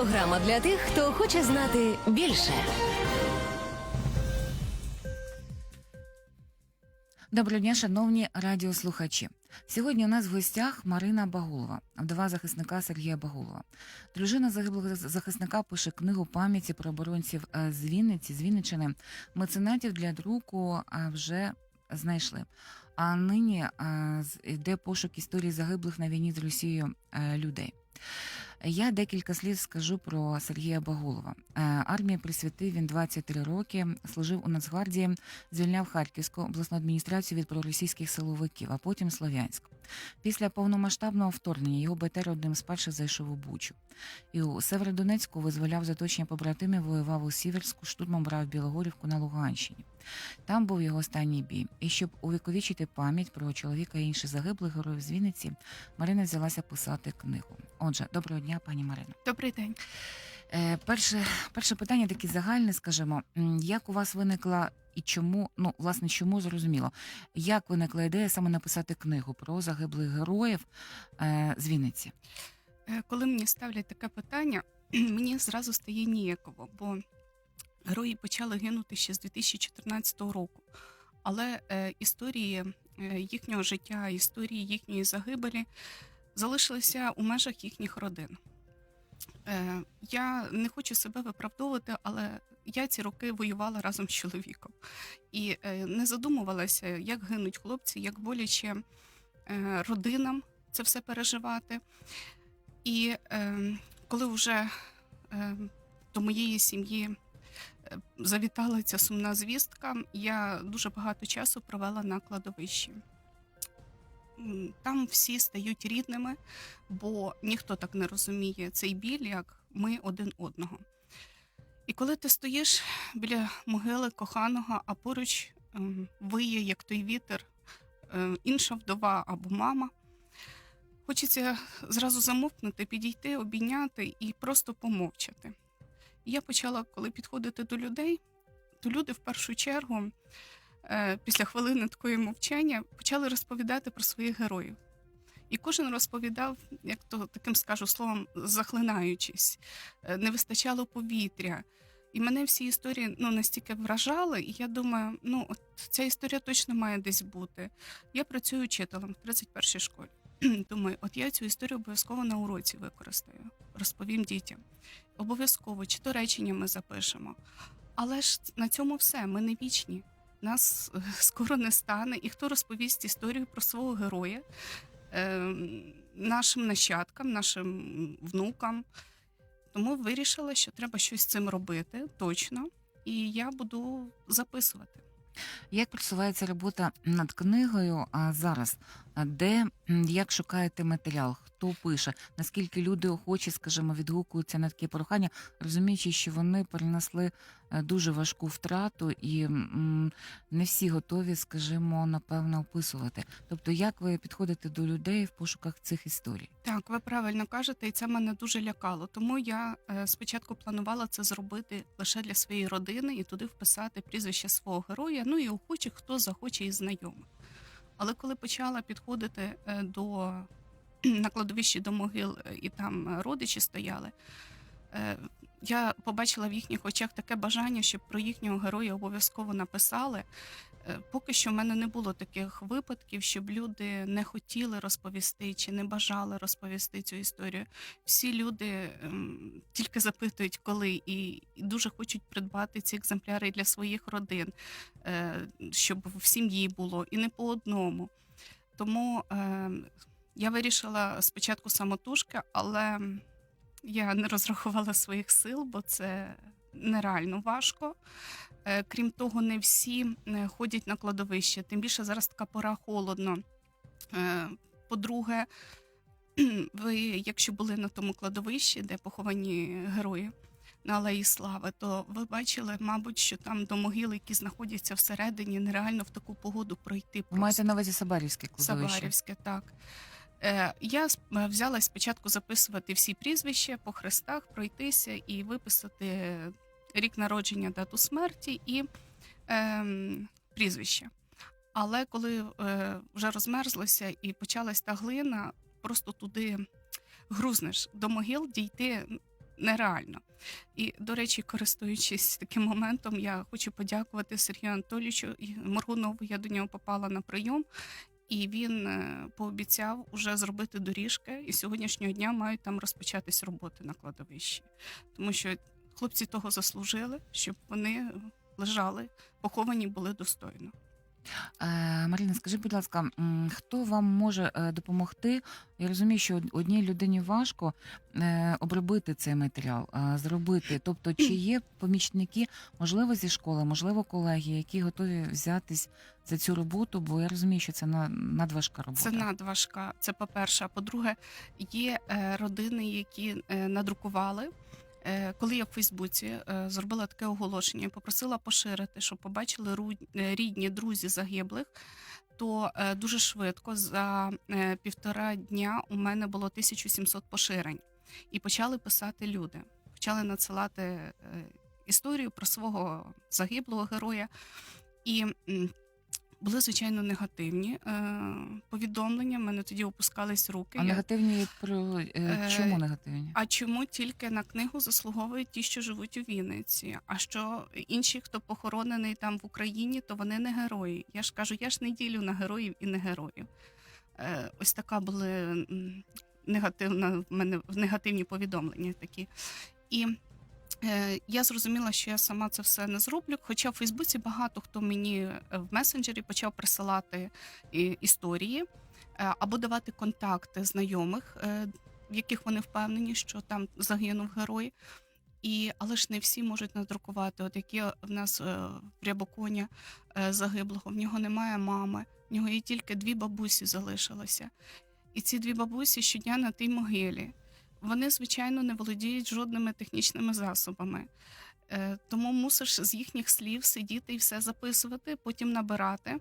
Програма для тих, хто хоче знати більше. Доброго дня, шановні радіослухачі. Сьогодні у нас в гостях Марина Багулова, вдова захисника Сергія Багулова. Дружина загиблого захисника пише книгу пам'яті про оборонців е, з Вінниці, з Вінничини. Меценатів для друку е, вже знайшли. А нині е, йде пошук історії загиблих на війні з Росією людей. Я декілька слів скажу про Сергія Багулова. Е, Армії присвятив він 23 роки, служив у Нацгвардії, звільняв Харківську обласну адміністрацію від проросійських силовиків, а потім Слов'янськ. Після повномасштабного вторгнення його БТР одним з перших зайшов у Бучу. І у Северодонецьку визволяв заточення побратимів, воював у Сіверську, штурмом брав Білогорівку на Луганщині. Там був його останній бій. І щоб увіковічити пам'ять про чоловіка і інших загиблих героїв з Вінниці, Марина взялася писати книгу. Отже, доброго дня, пані Марино. Добрий день. Е, перше, перше питання таке загальне, скажімо, як у вас виникла і чому, ну власне, чому зрозуміло, як виникла ідея саме написати книгу про загиблих героїв е, з Вінниці? Е, Коли мені ставлять таке питання, мені зразу стає ніяково, бо герої почали гинути ще з 2014 року. Але е, історії е, їхнього життя, історії їхньої загибелі залишилися у межах їхніх родин. Е, я не хочу себе виправдовувати, але я ці роки воювала разом з чоловіком і не задумувалася, як гинуть хлопці, як боляче родинам це все переживати. І коли вже до моєї сім'ї завітала ця сумна звістка, я дуже багато часу провела на кладовищі. Там всі стають рідними, бо ніхто так не розуміє цей біль, як ми один одного. І коли ти стоїш біля могили коханого, а поруч ем, виє, як той вітер, е, інша вдова або мама, Хочеться зразу замовкнути, підійти, обійняти і просто помовчати. Я почала, коли підходити до людей, то люди в першу чергу, е, після хвилини такої мовчання, почали розповідати про своїх героїв. І кожен розповідав, як то таким скажу словом, захлинаючись, Е, не вистачало повітря. І мене всі історії ну, настільки вражали, і я думаю, ну от ця історія точно має десь бути. Я працюю учителем в 31-й школі. Думаю, от я цю історію обов'язково на уроці використаю, розповім дітям. Обов'язково, чи то речення ми запишемо. Але ж на цьому все. Ми не вічні. Нас е, скоро не стане. І хто розповість історію про свого героя е, нашим нащадкам, нашим внукам. Тому вирішила, що треба щось з цим робити точно. І я буду записувати. Як просувається робота над книгою а зараз? Де як шукаєте матеріал? Хто пише? Наскільки люди охочі, скажімо, відгукуються на такі прохання, розуміючи, що вони перенесли е, дуже важку втрату і не всі готові, скажімо, напевно, описувати. Тобто, як ви підходите до людей в пошуках цих історій? Так, ви правильно кажете, і це мене дуже лякало. Тому я е, спочатку планувала це зробити лише для своєї родини і туди вписати прізвище свого героя, ну і охочих, хто захоче із знайомих. Але коли почала підходити е, до на кладовищі до могил, е, і там е, родичі стояли, е, я побачила в їхніх очах таке бажання, щоб про їхнього героя обов'язково написали. Поки що в мене не було таких випадків, щоб люди не хотіли розповісти чи не бажали розповісти цю історію. Всі люди ем, тільки запитують, коли, і дуже хочуть придбати ці екземпляри для своїх родин, е, щоб в сім'ї було і не по одному. Тому е, я вирішила спочатку самотужки, але я не розрахувала своїх сил, бо це нереально важко. Е, Крім того, не всі е, ходять на кладовище. Тим більше зараз така пора холодно. Е, По-друге, ви, якщо були на тому кладовищі, де поховані герої на Алеї Слави, то ви бачили, мабуть, що там до могил, які знаходяться всередині, нереально в таку погоду пройти. Ви маєте на увазі Сабарівське кладовище? Сабарівське, так. Е, Я е, взяла спочатку записувати всі прізвища по хрестах, пройтися і виписати рік народження, дату смерті і ем, прізвище. Але коли е, вже розмерзлося і почалась та глина, просто туди грузнеш до могил дійти нереально. І, до речі, користуючись таким моментом, я хочу подякувати Сергію Анатолійовичу Моргунову. Я до нього попала на прийом. І він е, пообіцяв уже зробити доріжки, і сьогоднішнього дня мають там розпочатись роботи на кладовищі, тому що хлопці того заслужили, щоб вони лежали, поховані були достойно. Е, Марина, скажи, будь ласка, хто вам може е, допомогти? Я розумію, що од- одній людині важко е, обробити цей матеріал, е, зробити. Тобто, чи є помічники, можливо, зі школи, можливо, колеги, які готові взятись за цю роботу? Бо я розумію, що це на- надважка робота. Це надважка. Це по-перше. А по-друге, є родини, які е, надрукували. Е, Коли я в Фейсбуці е, зробила таке оголошення, попросила поширити, щоб побачили е, рідні друзі загиблих, то дуже швидко за півтора дня у мене було 1700 поширень. І почали писати люди. Почали надсилати історію про свого загиблого героя. І були, звичайно, негативні е, повідомлення. В мене тоді опускались руки. А Я- негативні про е, Е, чому негативні? а чому тільки на книгу заслуговують ті, що живуть у Вінниці? А що інші, хто похоронений там в Україні, то вони не герої. Я ж кажу, я ж не ділю на героїв і не героїв. Е, ось така були м, негативна в мене негативні повідомлення такі. І я зрозуміла, що я сама це все не зроблю. Хоча в Фейсбуці багато хто мені е, в месенджері почав присилати історії е, або давати контакти знайомих, е, в яких вони впевнені, що там загинув герой. І, але ж не всі можуть надрукувати. От які в нас е, в Рябоконя е, загиблого, в нього немає мами, в нього є тільки дві бабусі залишилося. І ці дві бабусі щодня на тій могилі. Вони, звичайно, не володіють жодними технічними засобами. Е, Тому мусиш з їхніх слів сидіти і все записувати, потім набирати.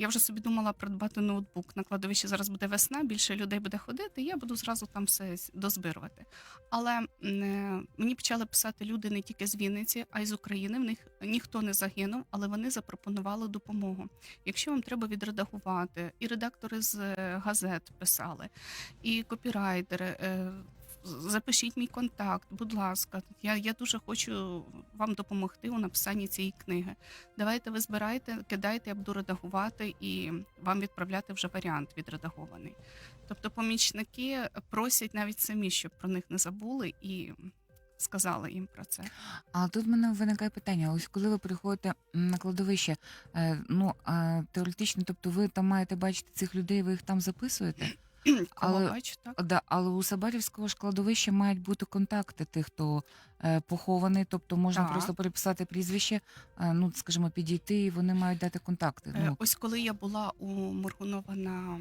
Я вже собі думала придбати ноутбук. На кладовищі зараз буде весна, більше людей буде ходити, і я буду зразу там все дозбирувати. Але е, мені почали писати люди не тільки з Вінниці, а й з України. В них ніхто не загинув, але вони запропонували допомогу. Якщо вам треба відредагувати, і редактори з е, газет писали, і копірайтери. Е, Запишіть мій контакт, будь ласка. Я, я дуже хочу вам допомогти у написанні цієї книги. Давайте ви збирайте, кидайте, я буду редагувати і вам відправляти вже варіант відредагований. Тобто помічники просять навіть самі, щоб про них не забули і сказали їм про це. А тут в мене виникає питання: ось коли ви приходите на кладовище, е, ну а, теоретично, тобто ви там маєте бачити цих людей, ви їх там записуєте? Але- бачу, так? Да, але у Сабарівського ж кладовища мають бути контакти тих, хто е, похований, тобто можна Так. просто переписати прізвище, е, ну скажімо, підійти, і вони мають дати контакти. Е, Ну, Ось коли я була у Моргунова на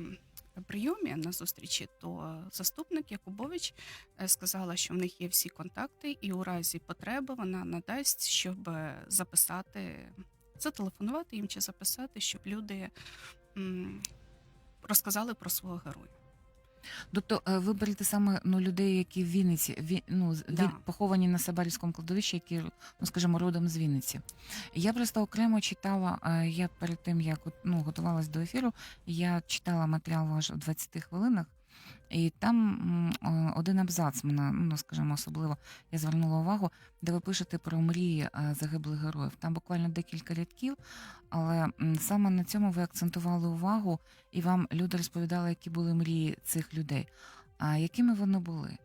прийомі на зустрічі, то заступник Якубович е, сказала, що в них є всі контакти, і у разі потреби вона надасть, щоб е, записати, зателефонувати їм чи записати, щоб люди м, розказали про свого героя. Тобто е, ви берете саме ну, людей, які в Вінниці, ві, ну, Да. від- поховані на Сабарівському кладовищі, які, ну скажімо, родом з Вінниці. Я просто окремо читала, е, я перед тим, як ну, готувалась до ефіру, я читала матеріал ваш у 20 хвилинах. І там е, один абзац мене, ну скажімо, особливо я звернула увагу, де ви пишете про мрії е, загиблих героїв. Там буквально декілька рядків, але саме на цьому ви акцентували увагу, і вам люди розповідали, які були мрії цих людей. А якими вони були?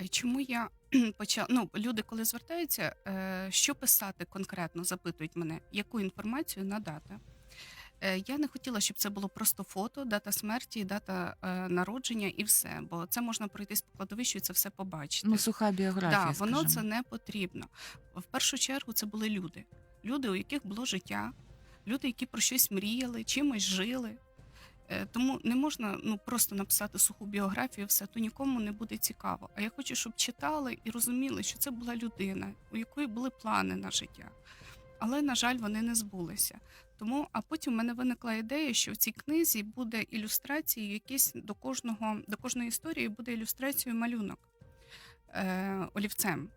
Е, Чому я почала? Ну, люди, коли звертаються, що писати конкретно, запитують мене, яку інформацію надати. Е, Я не хотіла, щоб це було просто фото, дата смерті, дата е, народження і все. Бо це можна пройтись по кладовищу і це все побачити. Ну, суха біографія. Да, воно скажімо. це не потрібно. В першу чергу це були люди. Люди, у яких було життя, люди, які про щось мріяли, чимось жили. Е, Тому не можна ну, просто написати суху біографію, все, то нікому не буде цікаво. А я хочу, щоб читали і розуміли, що це була людина, у якої були плани на життя. Але, на жаль, вони не збулися. Тому, а потім в мене виникла ідея, що в цій книзі буде ілюстрації, якісь до кожного до кожної історії буде ілюстрацією малюнок е, олівцем.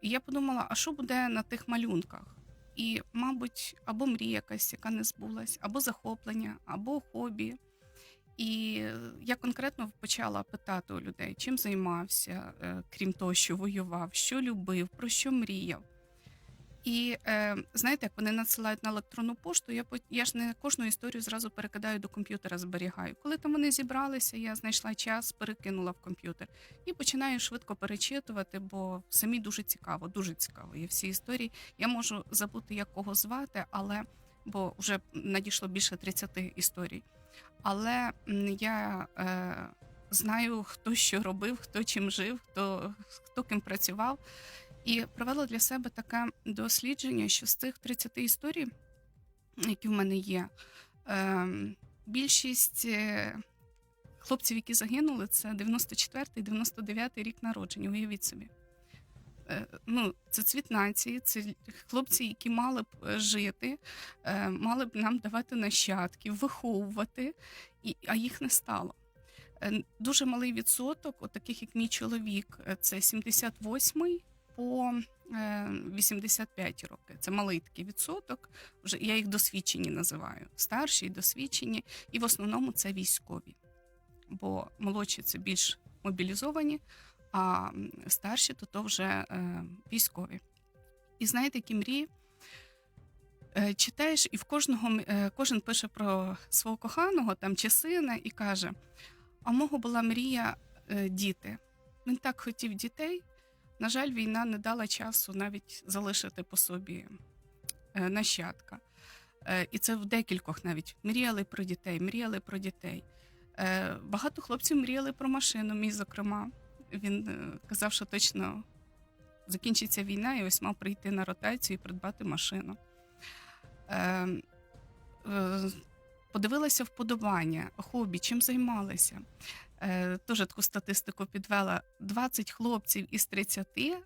І я подумала, а що буде на тих малюнках? І, мабуть, або мрія якась, яка не збулась, або захоплення, або хобі. І я конкретно почала питати у людей, чим займався, е, крім того, що воював, що любив, про що мріяв. І е, знаєте, як вони надсилають на електронну пошту, я, я ж не кожну історію зразу перекидаю до комп'ютера, зберігаю. Коли там вони зібралися, я знайшла час, перекинула в комп'ютер і починаю швидко перечитувати, бо самі дуже цікаво, дуже цікаво. Є всі історії. Я можу забути, як кого звати, але бо вже надійшло більше 30 історій. Але я е, знаю, хто що робив, хто чим жив, хто, хто ким працював. І провела для себе таке дослідження, що з цих 30 історій, які в мене є, е, більшість е, хлопців, які загинули, це 94-й, 99-й рік народження. Уявіть собі. Е, Ну, це цвіт нації, це хлопці, які мали б е, жити, мали б нам давати нащадків, виховувати, а їх не стало. Дуже малий відсоток, от таких як мій чоловік, це 78-й по е, 85 роки. Це малий такий відсоток. Вже я їх досвідчені називаю. Старші і досвідчені, і в основному це військові. Бо молодші це більш мобілізовані, а старші то, то вже е, військові. І знаєте, які мрії? Е, Читаєш, і в кожного е, кожен пише про свого коханого там чи сина і каже: А мого була мрія е, діти. Він так хотів дітей. На жаль, війна не дала часу навіть залишити по собі е, нащадка. Е, І це в декількох навіть мріяли про дітей, мріяли про дітей. Е, Багато хлопців мріяли про машину, мій, зокрема. Він казав, що точно закінчиться війна, і ось мав прийти на ротацію і придбати машину. Подивилася вподобання, хобі, чим займалися. Е, Теж таку статистику підвела: 20 хлопців із 30 е,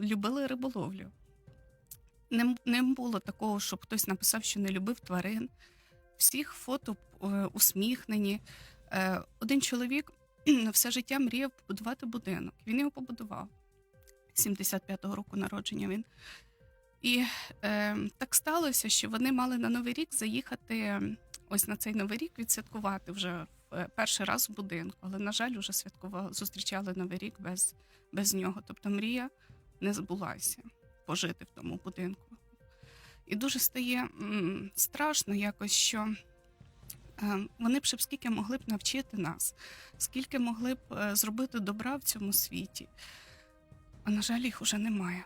любили риболовлю. Не, було такого, щоб хтось написав, що не любив тварин. Всіх фото е, усміхнені. Один чоловік все життя мріяв побудувати будинок. Він його побудував. 75-го року народження він. І е, так сталося, що вони мали на Новий рік заїхати ось на цей Новий рік відсвяткувати вже перший раз в будинку. Але, на жаль, вже святкували, зустрічали Новий рік без, без нього. Тобто мрія не збулася пожити в тому будинку. І дуже стає страшно якось, що е, вони б ще скільки могли б навчити нас, скільки могли б е, зробити добра в цьому світі. А на жаль, їх уже немає.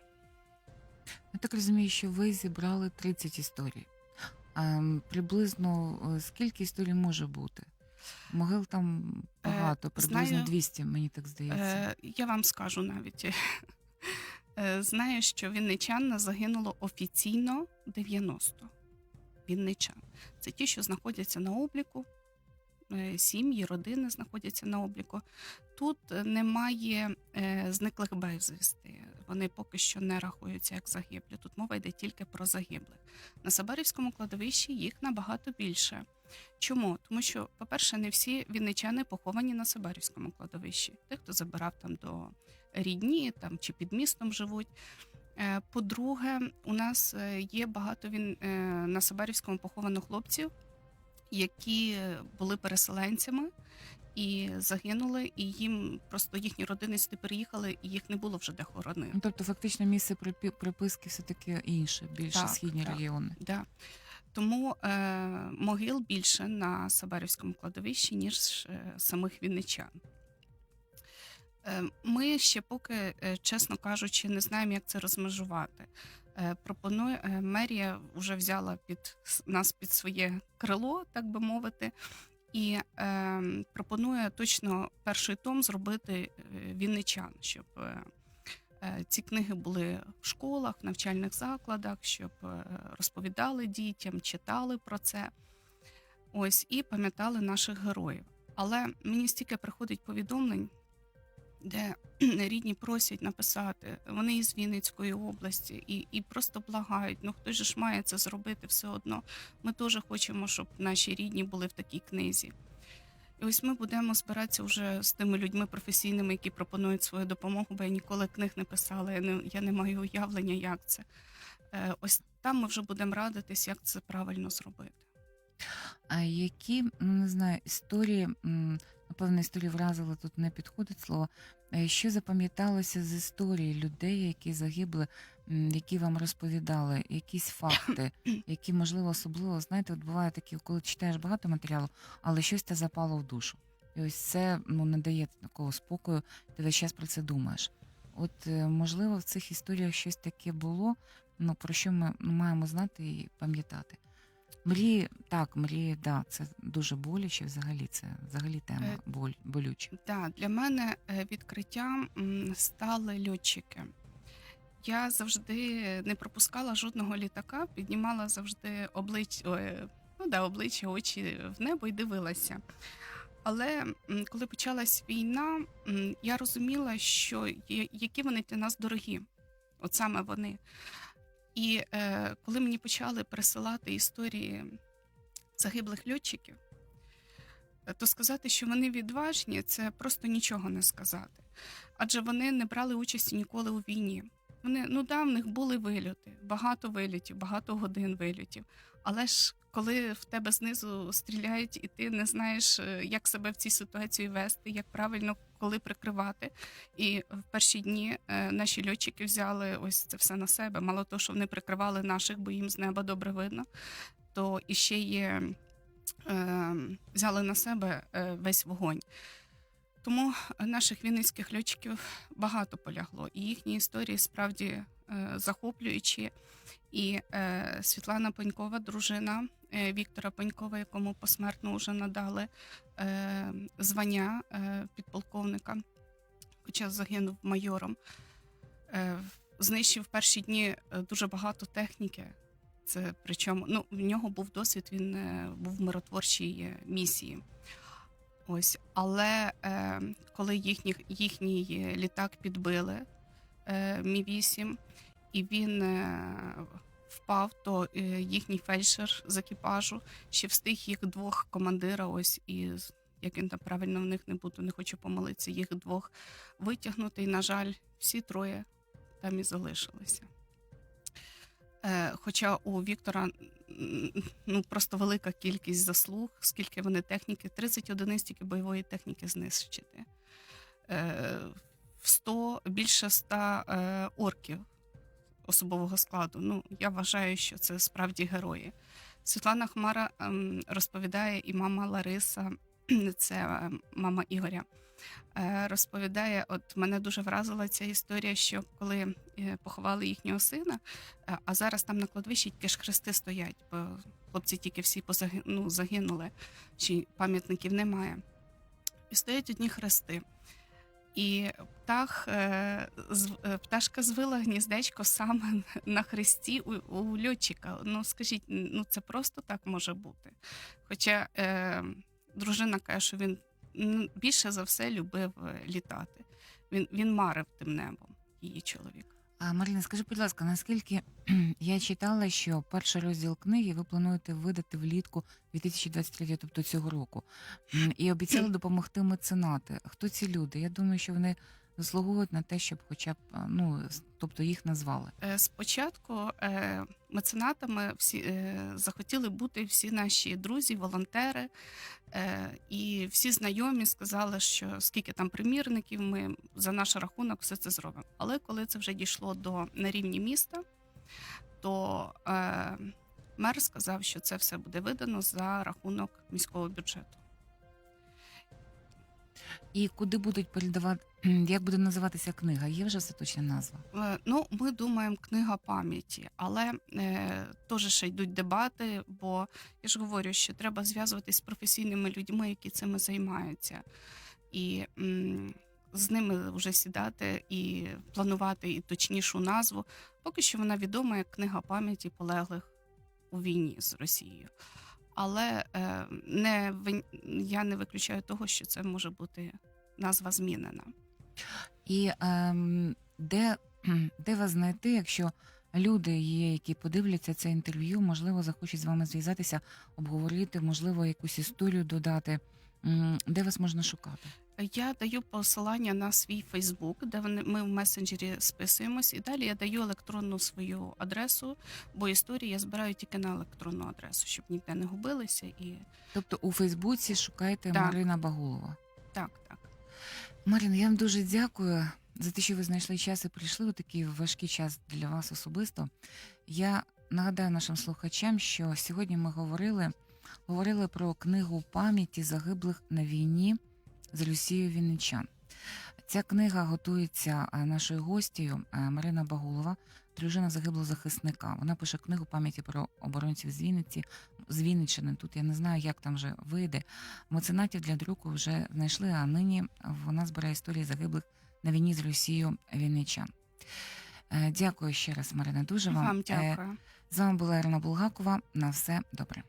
Я так розумію, що ви зібрали 30 історій. Ем, приблизно е, скільки історій може бути? Могил там багато, приблизно знаю, 200, мені так здається. Е, я вам скажу навіть. Е, Знаю, що вінничан загинуло офіційно 90 вінничан. Це ті, що знаходяться на обліку, е, сім'ї, родини знаходяться на обліку. Тут е, немає е, зниклих безвісти. Вони поки що не рахуються як загиблі. Тут мова йде тільки про загиблих. На Сабарівському кладовищі їх набагато більше. Чому? Тому що, по-перше, не всі вінничани поховані на Сабарівському кладовищі. Тих, хто забирав там до рідні там, чи під містом живуть. Е, По-друге, у нас е, є багато він е, на Сабарівському поховано хлопців, які були переселенцями і загинули, і їм просто їхні родини сюди переїхали, і їх не було вже де хоронити. Ну, тобто, фактично, місце приписки все-таки інше, більше Так, східні так. регіони. Да. Тому е, могил більше на Сабарівському кладовищі, ніж е, самих вінничан. Е, ми ще поки, е, чесно кажучи, не знаємо, як це розмежувати. Е, пропонує, е, мерія вже взяла під нас під своє крило, так би мовити, і е, пропонує точно перший том зробити е, вінничан, щоб е, ці книги були в школах, в навчальних закладах, щоб розповідали дітям, читали про це. Ось і пам'ятали наших героїв. Але мені стільки приходить повідомлень, де рідні просять написати, вони із Вінницької області, і, і просто благають. Ну же ж має це зробити все одно. Ми теж хочемо, щоб наші рідні були в такій книзі. І ось ми будемо збиратися вже з тими людьми професійними, які пропонують свою допомогу, бо я ніколи книг не писала, я не, я не маю уявлення, як це. Е, ось там ми вже будемо радитись, як це правильно зробити. А які, не знаю, історії, напевно, історії вразили тут не підходить слово. Е, Що запам'яталося з історії людей, які загибли, які вам розповідали, якісь факти, які, можливо, особливо, знаєте, от буває такі, коли читаєш багато матеріалу, але щось те запало в душу. І ось це ну, не дає такого спокою, ти весь час про це думаєш. От, е, можливо, в цих історіях щось таке було, ну, про що ми ну, маємо знати і пам'ятати. Мрії, так, мрії, да, це дуже боляче взагалі. Це взагалі тема Е, боль, болюча. Да, для мене е, відкриттям м, стали льотчики. Я завжди не пропускала жодного літака, піднімала завжди обличчя, ну да, обличчя, очі в небо і дивилася. Але м, коли почалась війна, м, я розуміла, що є, які вони для нас дорогі, от саме вони. І е, коли мені почали присилати історії загиблих льотчиків, е, то сказати, що вони відважні, це просто нічого не сказати. Адже вони не брали участі ніколи у війні. Вони, ну да, в них були вильоти, багато вильотів, багато годин вильотів. Але ж коли в тебе знизу стріляють, і ти не знаєш, е, як себе в цій ситуації вести, як правильно коли прикривати. І в перші дні е, наші льотчики взяли ось це все на себе. Мало того, що вони прикривали наших, бо їм з неба добре видно, то іще є е, взяли на себе весь вогонь. Тому наших вінницьких льотчиків багато полягло, і їхні історії справді захоплюючі. І е, Світлана Панькова, дружина Віктора Панькова, якому посмертно вже надали е, звання е, підполковника, хоча загинув майором. Е, знищив в перші дні е, дуже багато техніки. Це причому ну, в нього був досвід, він е, був в миротворчій е, місії. Ось, але е, коли їхній, їхній літак підбили е, Мі 8 і він е, впав, то е, їхній фельдшер з екіпажу ще встиг їх двох командира. Ось і як він там правильно в них не буду, не хочу помилитися, їх двох витягнути. І, на жаль, всі троє там і залишилися. Е, Хоча у Віктора ну, просто велика кількість заслуг, скільки вони техніки, 30 одиниць тільки бойової техніки знищити. Е, 100, більше 100 е, орків особового складу. Ну, я вважаю, що це справді герої. Світлана Хмара ем, розповідає, і мама Лариса, це е, мама Ігоря. е, Розповідає, от мене дуже вразила ця історія, що коли е, поховали їхнього сина, а зараз там на кладовищі тільки ж хрести стоять, бо хлопці тільки всі позаги... ну, загинули, чи пам'ятників немає. І стоять одні хрести. І птах, е, е, пташка звила гніздечко саме на хресті у, у льотчика. Ну скажіть, ну це просто так може бути. Хоча е, дружина каже, що він більше за все любив е, літати. Він, він марив тим небом, її чоловік. А Марина, скажи, будь ласка, наскільки я читала, що перший розділ книги ви плануєте видати влітку 2023, тобто цього року, і обіцяли допомогти меценати. Хто ці люди? Я думаю, що вони заслуговують на те, щоб хоча б ну, тобто їх назвали. Е, Спочатку е, меценатами всі е, захотіли бути всі наші друзі, волонтери, е, і всі знайомі сказали, що скільки там примірників, ми за наш рахунок все це зробимо. Але коли це вже дійшло до на рівні міста, то е, мер сказав, що це все буде видано за рахунок міського бюджету. І куди будуть передавати, як буде називатися книга? Є вже остаточна назва? Е, Ну, ми думаємо, книга пам'яті, але е, теж ще йдуть дебати, бо я ж говорю, що треба зв'язуватись з професійними людьми, які цим займаються, і м, з ними вже сідати і планувати і точнішу назву. Поки що вона відома як книга пам'яті полеглих у війні з Росією. Але е, не я не виключаю того, що це може бути назва змінена. І ем, де, де вас знайти, якщо люди є, які подивляться це інтерв'ю, можливо, захочуть з вами зв'язатися, обговорити, можливо, якусь історію додати. Де вас можна шукати? Я даю посилання на свій Фейсбук, де вони ми в месенджері списуємось, і далі я даю електронну свою адресу, бо історії я збираю тільки на електронну адресу, щоб ніде не губилися. І Тобто у Фейсбуці шукайте Так. Марина Багулова. так, так. Марина, я вам дуже дякую за те, що ви знайшли час і прийшли у такий важкий час для вас особисто. Я нагадаю нашим слухачам, що сьогодні ми говорили, говорили про книгу пам'яті загиблих на війні з Люсією Вінничан. Ця книга готується е, нашою гостею е, Марина Багулова, дружина загиблого захисника. Вона пише книгу пам'яті про оборонців з Вінниці, з Вінниччини. Тут я не знаю, як там вже вийде. Меценатів для друку вже знайшли, а нині вона збирає історії загиблих на війні з Росією Вінничан. Е, Дякую ще раз, Марина. Дуже вам. Вам дякую. З вами була Ірина Булгакова. На все добре.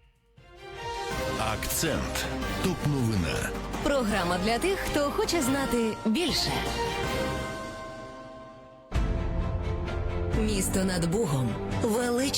Акцент. Топ новина. Програма для тих, хто хоче знати більше. Місто над Бугом. Велич.